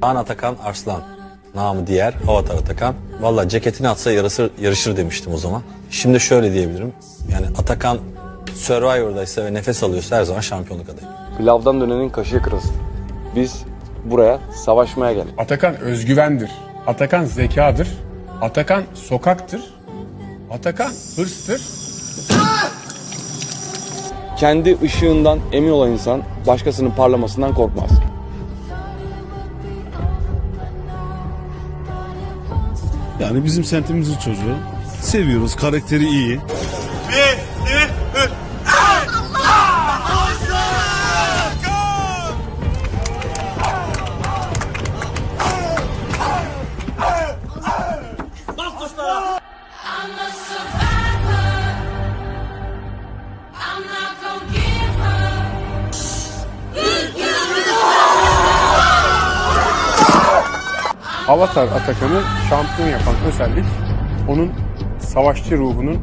Kaan Atakan Arslan. Namı diğer Avatar Atakan. Valla ceketini atsa yarışır, yarışır demiştim o zaman. Şimdi şöyle diyebilirim. Yani Atakan Survivor'daysa ve nefes alıyorsa her zaman şampiyonluk adayı. Pilavdan dönenin kaşığı kırılsın. Biz buraya savaşmaya geldik. Atakan özgüvendir. Atakan zekadır. Atakan sokaktır. Atakan hırstır. Kendi ışığından emin olan insan başkasının parlamasından korkmaz. Yani bizim semtimizin çocuğu. Seviyoruz, karakteri iyi. I'm Avatar Atakan'ı şampiyon yapan özellik onun savaşçı ruhunun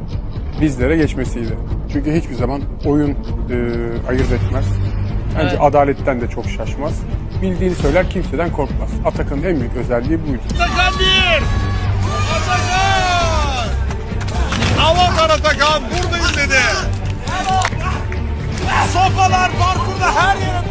bizlere geçmesiydi. Çünkü hiçbir zaman oyun e, ayırt etmez. Bence adaletten de çok şaşmaz. Bildiğini söyler kimseden korkmaz. Atakan'ın en büyük özelliği buydu. Atakan bir! Atakan! Avatar Atakan buradayız dedi. Sopalar parkurda her yere...